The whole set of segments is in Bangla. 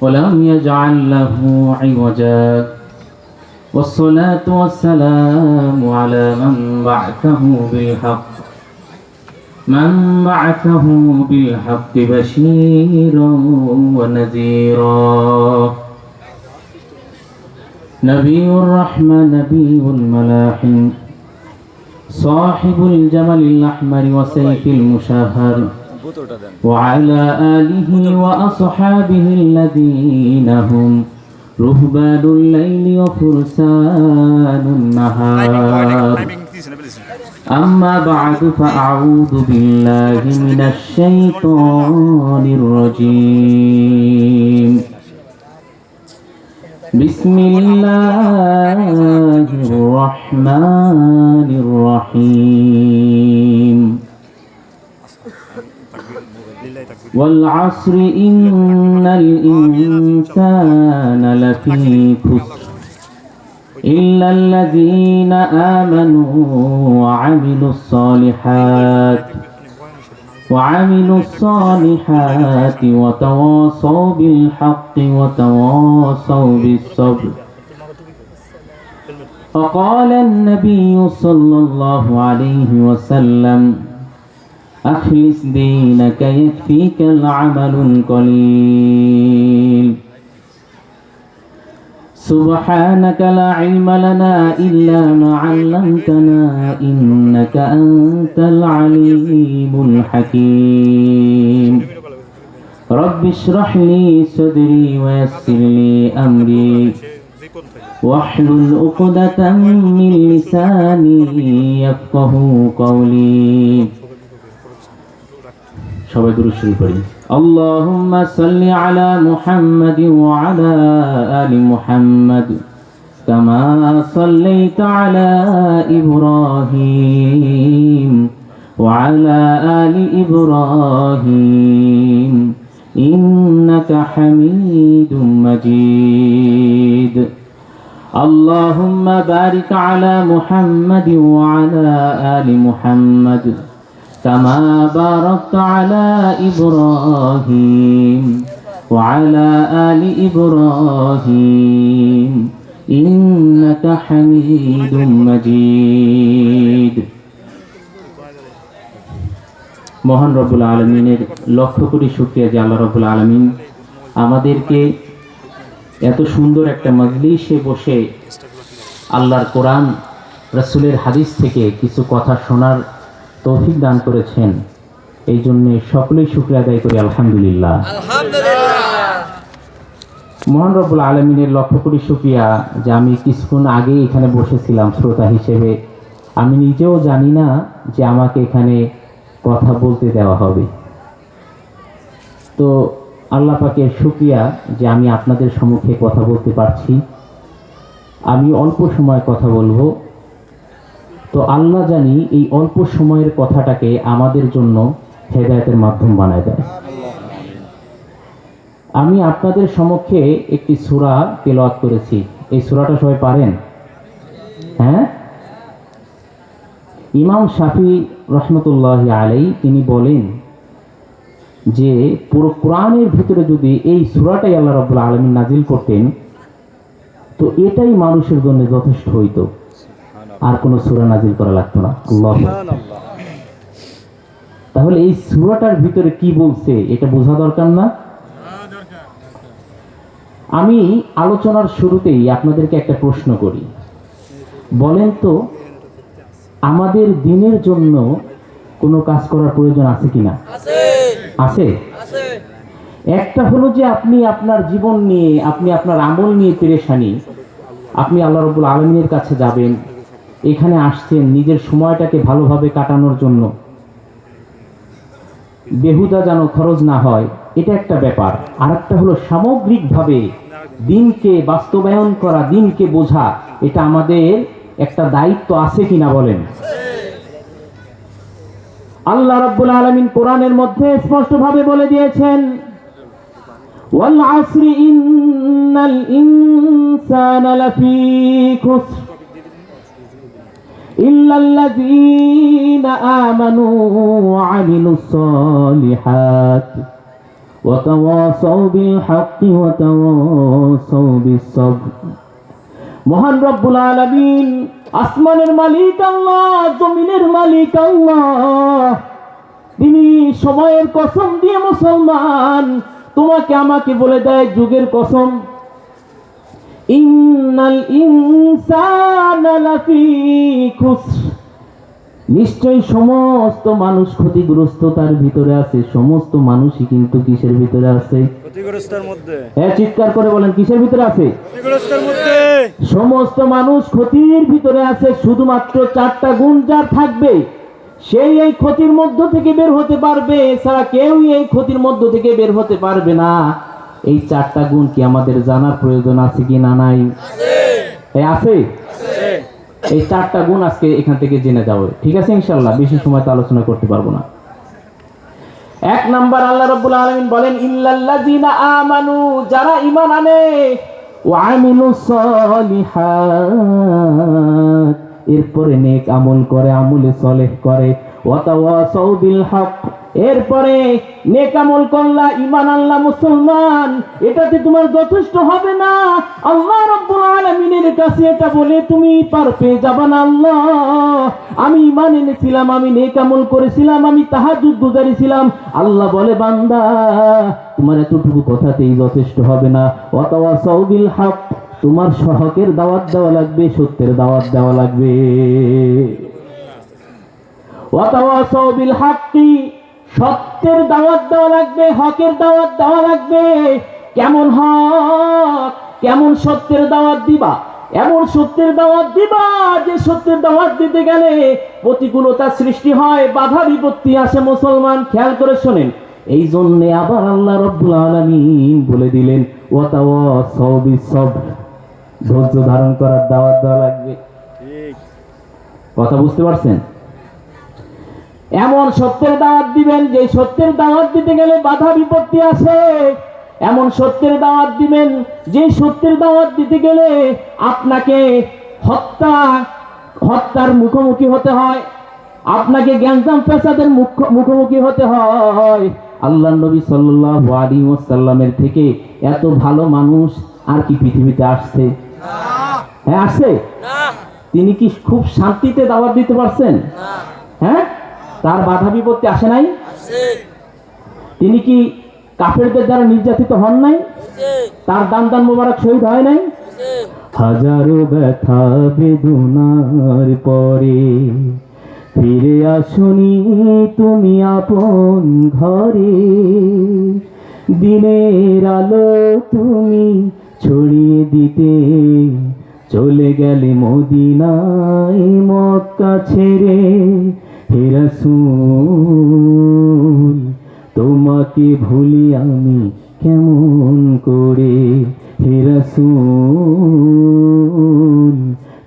ولم يجعل له عوجا. والصلاة والسلام على من بعثه بالحق. من بعثه بالحق بشيرا ونذيرا. نبي الرحمة نبي الملاحم صاحب الجمل الأحمر وسيف المشاهر وعلى آله وأصحابه الذين هم رهبان الليل وفرسان النهار. أما بعد فأعوذ بالله من الشيطان الرجيم. بسم الله الرحمن الرحيم. والعصر إن الإنسان لفي خسر إلا الذين آمنوا وعملوا الصالحات وعملوا الصالحات وتواصوا بالحق وتواصوا بالصبر. فقال النبي صلى الله عليه وسلم أخلص دينك يكفيك العمل القليل. سبحانك لا علم لنا إلا ما علمتنا إنك أنت العليم الحكيم. رب اشرح لي صدري ويسر لي أمري. واحلل عقدة من لساني يفقه قولي. সবাই দূর শুরু করি اللهم صل على محمد وعلى آل محمد كما صليت على إبراهيم وعلى آل إبراهيم إنك حميد مجيد اللهم بارك على محمد وعلى آل محمد كما باركت على إبراهيم وعلى آل إبراهيم إنك حميد مجيد মহান রব্বুল আলমিনের লক্ষ কোটি শুক্রিয়া যে আল্লাহ রব্বুল আলমিন আমাদেরকে এত সুন্দর একটা মজলিসে বসে আল্লাহর কোরআন রসুলের হাদিস থেকে কিছু কথা শোনার তৌফিক দান করেছেন। এই জন্যে সকলেই শুক্রিয়া আদায় করি আলহামদুলিল্লাহ। মহান রব্বুল আলমিনের লক্ষ কোটি শুক্রিয়া যে আমি কিছুক্ষণ আগে এখানে বসেছিলাম শ্রোতা হিসেবে। আমি নিজেও জানি না যে আমাকে এখানে কথা বলতে দেওয়া হবে। তো আল্লাহ পাকের শুক্রিয়া যে আমি আপনাদের সম্মুখে কথা বলতে পারছি। আমি অল্প সময় কথা বলব। তো আল্লাহ জানি এই অল্প সময়ের কথাটাকে আমাদের জন্য হেদায়তের মাধ্যম বানায় দেয়। আমি আপনাদের সমক্ষে একটি সূরা তেলাওয়াত করেছি। এই সূরাটা সবাই পারেন? হ্যাঁ? ইমাম শাফি রহমতুল্লাহ আলাই তিনি বলেন যে, পুরো কোরআনের ভিতরে যদি এই সূরাটাই আল্লাহ রব্বুল আলমিন নাজিল করতেন, তো এটাই মানুষের জন্য যথেষ্ট হইতো। আর কোনো সূরা নাজিল করা লাগতো না। তাহলে এই সূরাটার ভিতরে কি বলছে এটা বোঝা দরকার না? আমি আলোচনার শুরুতেই আপনাদেরকে একটা প্রশ্ন করি। বলেন তো আমাদের দিনের জন্য কোনো কাজ করার প্রয়োজন আছে কিনা? আছে। একটা হলো যে আপনি আপনার জীবন নিয়ে আপনি আপনার আমল নিয়ে পেরেশানি আপনি আল্লাহ রবুল আলমিনের কাছে যাবেন এখানে আসছেন নিজের সময়টাকে ভালোভাবে কাটানোর জন্য। বেহুদা যেন খরচ না হয়, এটা একটা ব্যাপার। আর একটা হলো সামগ্রিকভাবে দিনকে বাস্তবায়ন করা, দিনকে বোঝা, এটা আমাদের একটা দায়িত্ব আছে কিনা বলেন। আল্লাহ রাব্বুল আলামিন কোরআনের মধ্যে স্পষ্টভাবে বলে দিয়েছেন, ওয়াল আসরি ইন্নাল ইনসানা লাফি খুসর। মহান রব্বুল আলমিন, আসমানের মালিক আল্লাহ, জমিনের মালিক আল্লাহ, তিনি সময়ের কসম দিয়ে মুসলমান, তোমাকে আমাকে বলে দেয় যুগের কসম। ইন্নাল ইনসানা লাফি খুসর। নিশ্চয় সমস্ত মানুষ ক্ষতিগ্রস্ততার ভিতরে আছে। সমস্ত মানুষই কিন্তু কিসের ভিতরে আছে? ক্ষতিগ্রস্তের মধ্যে। হ্যাঁ চিৎকার করে বলেন কিসের ভিতরে আছে? ক্ষতিগ্রস্তের মধ্যে। সমস্ত মানুষ ক্ষতির ভিতরে আছে শুধুমাত্র চারটা গুণ যার থাকবে সেই এই ক্ষতির মধ্য থেকে বের হতে পারবে। এছাড়া কেউই এই ক্ষতির মধ্য থেকে বের হতে পারবে না। এই চারটা গুণ কি আমাদের জানার প্রয়োজন আছে কি না নাই? আছে। এই চারটা গুণ আজকে এখান থেকে জেনে যাব ঠিক আছে ইনশাল্লাহ বেশি সময় তো আলোচনা করতে পারব না। এক নাম্বার আল্লাহ রাব্বুল আলামিন বলেন ইল্লাল্লাযিনা আমানু যারা ঈমান আনে ওয়া আমিলুস সলিহাত এরপরে নেক আমল করে আমলে সলেহ করে ওয়া তাওয়াসাউ বিল হক এরপরে নেক আমল করলা, ঈমান আল্লাহ মুসলমান এটাতে তোমার যথেষ্ট হবে না? আল্লাহ রাব্বুল আলামিনের কাছে এটা বলে তুমি পার পেয়ে যাবে না, আল্লাহ। আমি ঈমান এনেছিলাম, আমি নেক আমল করেছিলাম, আমি তাহাজ্জুদ গুজারি ছিলাম। আল্লাহ বলে, বান্দা, তোমার এতটুকু কথাতেই যথেষ্ট হবে না। অতওয়া সৌবিল হক, তোমার সহকের দাওয়াত দেওয়া লাগবে, সত্যের দাওয়াত দেওয়া লাগবে। ওয়াতাওয়াসাউ বিল হাক্কি সত্যের দাওয়াত দেওয়া লাগবে হকের দাওয়াত দেওয়া লাগবে। কেমন হক কেমন সত্যের দাওয়াত দিবা? এমন সত্যের দাওয়াত দিবা যে সত্যের দাওয়াত দিতে গেলে প্রতিকূলতা সৃষ্টি হয় বাধা বিপত্তি আসে। মুসলমান খেয়াল করে শোনেন। এই জন্য আবার আল্লাহ রব্বুল আলামিন বলে দিলেন সবর ধৈর্য ধারণ করার দাওয়াত দেওয়া লাগবে। ঠিক। কথা বুঝতে পারছেন? এমন সত্যের দাওয়াত দিবেন যে সত্যের দাওয়াত দিতে গেলে বাধা বিপত্তি আছে। এমন সত্যের দাওয়াত দিবেন যে সত্যের দাওয়াত দিতে গেলে আপনাকে হত্যা হত্যার মুখোমুখি হতে হয়। আপনাকে জ্ঞানজাম মুখ- মুখোমুখি হতে হয়। আল্লাহ নবী সাল্লাল্লাহু আলাইহি ওয়াসাল্লামের থেকে এত ভালো মানুষ আর কি পৃথিবীতে আসছে? হ্যাঁ আসছে? তিনি কি খুব শান্তিতে দাওয়াত দিতে পারছেন? হ্যাঁ? তার বাধা বিপত্তি আসে নাই? তিনি কি কাফেরদের দ্বারা নির্যাতিত হন নাই? তার দান দান মোবারক শহীদ হয় নাই? হাজারো ব্যথা বেদনার পরে ফিরে আসুনি তুমি আপন ঘরে। দিনের আলো তুমি ছড়িয়ে দিতে চলে গেলে মদিনায় মক্কা ছেড়ে হেরাসুল তোমাকে ভুলি আমি কেমন করে? হেরাসুল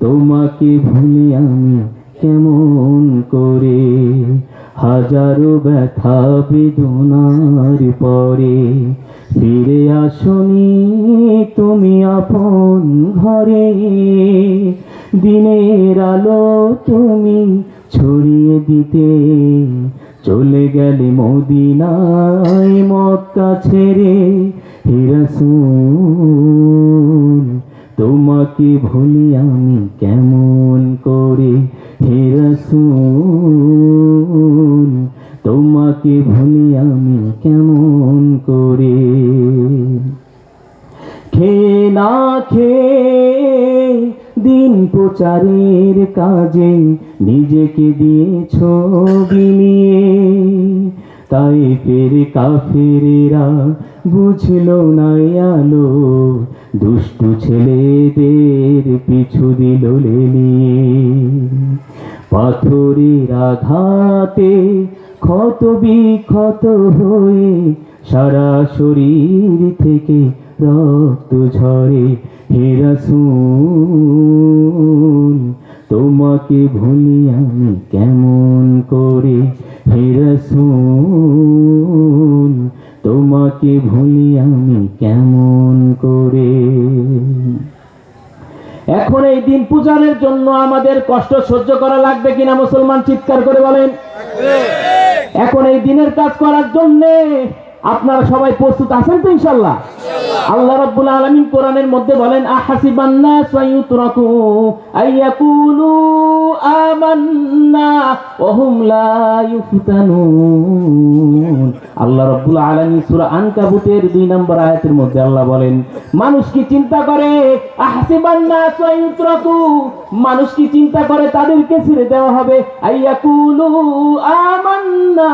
তোমাকে ভুলি আমি কেমন করে? হাজারো ব্যথা বেদনার পরে ফিরে আসনি তুমি আপন ঘরে। দিনের আলো তুমি ছড়িয়ে দিতে চলে গেলে মদিনায় মক্কা ছেড়ে হিরাসুল তোমাকে ভুলি প্রচারের কাজে নিজেকে দিয়েছ বিলিয়ে তাই ফের কাফেরেরা বুঝলো না আলো দুষ্টু ছেলেদের পিছু দিল পাথরের আঘাতে ক্ষত বিক্ষত হয়ে সারা শরীর থেকে রক্ত ঝরে হেরাসুল তোমাকে ভুলি আমি কেমন করে? হেরাসুল তোমাকে ভুলি আমি কেমন করে? এখন এই দিন পূজারের জন্য আমাদের কষ্ট সহ্য করা লাগবে কিনা মুসলমান চিৎকার করে বলেন? এখন এই দিনের কাজ করার জন্য আপনারা সবাই প্রস্তুত আছেন তো ইনশাল্লাহ আল্লাহ রাব্বুল আলামিন কোরআনের মধ্যে বলেন আহাসিবান্না সাইয়ুতরাকু আইয়াকুলু আমান্না ওয়া হুম লা ইফতানুন। আল্লাহ রাব্বুল আলামিন সূরা আনকাবুতের 2 নম্বর আয়াতের মধ্যে আল্লাহ বলেন, মানুষ কি চিন্তা করে? আহাসিবান নাস মানুষ কি চিন্তা করে তাদেরকে ছেড়ে দেওয়া হবে? আইয়াকুলু আমান্না।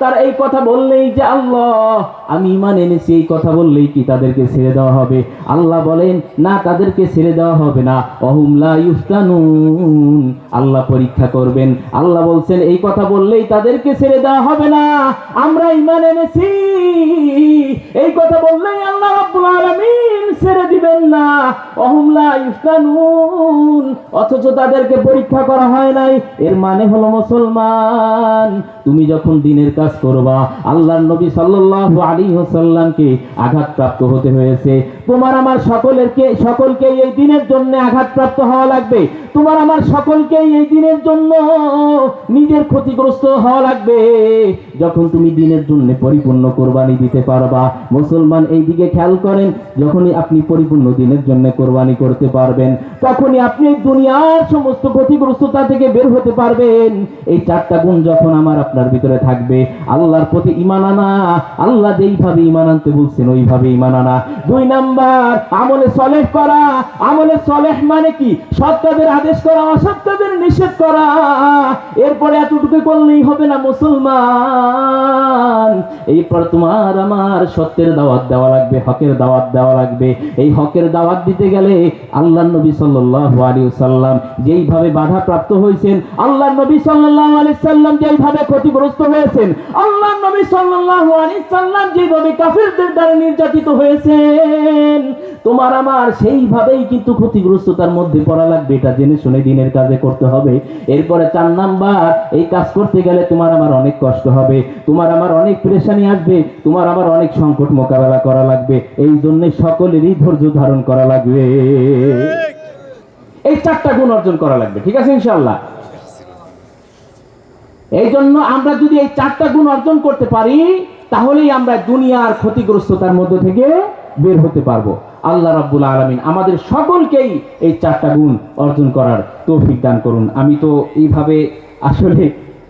তার এই কথা বললেই যে আল্লাহ, আমি ইমান এনেছি, এই কথা বললেই কি তাদেরকে ছেড়ে দেওয়া হবে? আল্লাহ বলেন, না, তাদেরকে ছেড়ে দেওয়া হবে না। অহুমলা ইউস্তানুন আল্লাহ পরীক্ষা করবেন। আল্লাহ বলছেন, এই কথা বললেই তাদেরকে ছেড়ে দেওয়া হবে না। আমরা ইমান এনেছি। এই কথা বললেই আল্লাহ ছেড়ে দিবেন না। অহুমলা ইউস্তানুন অথচ তাদেরকে পরীক্ষা করা হয় নাই। এর মানে হলো মুসলমান, তুমি যখন দিনের কাজ করবা, আল্লাহর নবী সাল্লাল্লাহু আলাইহি ওয়াসাল্লামকে আঘাতপ্রাপ্ত হতে হয়েছে। তোমার আমার সকলেরকে, সকলকে এই দিনের জন্য আঘাতপ্রাপ্ত হওয়া লাগবে। তোমার আমার সকলকে এই দিনের জন্য নিজের ক্ষতিগ্রস্ত হওয়া লাগবে। যখন তুমি দিনের জন্য পরিপূর্ণ কোরবানি দিতে পারবা, মুসলমান এই দিকে খেয়াল করেন, যখনই আপনি পরিপূর্ণ দিনের জন্য কোরবানি করতে পারবেন, তখনই আপনি দুনিয়ার সমস্ত ক্ষতিগ্রস্ততা থেকে বের হতে পারবেন। এই চারটা গুণ যখন আমার আপনার ভিতরে থাকবে, আল্লাহর প্রতি ইমান আনা, আল্লাহ যেইভাবে ইমান আনতে বলছেন, ওইভাবে ইমান আনা। দুই নাম্বার আমলে সলেহ করা, আমলে সলেহ মানে কি? কাজের আদেশ করা অসৎ কাজের নিষেধ করা। এরপরে এতটুকু করলেই হবে না মুসলমান। এরপর তোমার আমার সত্যের দাওয়াত দেওয়া লাগবে, হকের দাওয়াত দেওয়া লাগবে। এই হকের দাওয়াত দিতে গেলে আল্লাহ নবী সাল্লাল্লাহু আলাইহি সাল্লাম যেইভাবে বাধা প্রাপ্ত হয়েছেন, আল্লাহ নবী সাল্লাল্লাহু আলাইহি সাল্লাম যেইভাবে ক্ষতিগ্রস্ত হয়েছেন, আল্লাহ নবী সাল্লাল্লাহু আলাইহি সাল্লাম যেভাবে কাফিরদের দ্বারা নির্যাতিত হয়েছেন তোমার আমার সেইভাবেই কিন্তু ক্ষতিগ্রস্ততার মধ্যে পড়া লাগবে, এটা জেনে শুনে দিনের কাজে করতে হবে। এরপরে চার নাম্বার, এই কাজ করতে গেলে তোমার আমার অনেক কষ্ট হবে, তোমার আমার অনেক পেরেশানি আসবে, তোমার আমার অনেক সংকট মোকাবেলা করা লাগবে, এই জন্য সকলেরই ধৈর্য ধারণ করা লাগবে। এই চারটা গুণ অর্জন করা লাগবে, ঠিক আছে ইনশাল্লাহ এই জন্য আমরা যদি এই চারটা গুণ অর্জন করতে পারি, তাহলেই আমরা দুনিয়ার ক্ষতিগ্রস্ততার মধ্যে থেকে বের হতে পারব। আল্লাহ রাব্বুল আলামিন আমাদের সকলকেই এই চারটা গুণ অর্জন করার তৌফিক দান করুন। আমি তো এইভাবে আসলে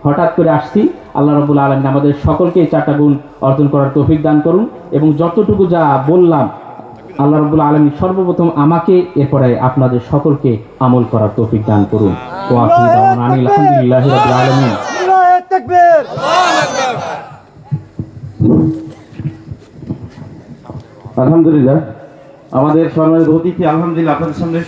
হঠাৎ করে আসছি। আল্লাহ রাব্বুল আলামিন আমাদের সকলকে চারটা গুণ অর্জন করার তৌফিক দান করুন এবং যতটুকু যা বললাম, আল্লাহ রাব্বুল আলামিন সর্বপ্রথম আমাকে, এরপরে আপনাদের সকলকে আমল করার তৌফিক দান করুন। ওয়া আখিরু দাওয়ানা আনিল হামদুলিল্লাহি রাব্বিল আলামিন। আলহামদুলিল্লাহ। আমাদের সম্মানিত অতিথি আলহামদুলিল্লাহ আপনাদের সামনে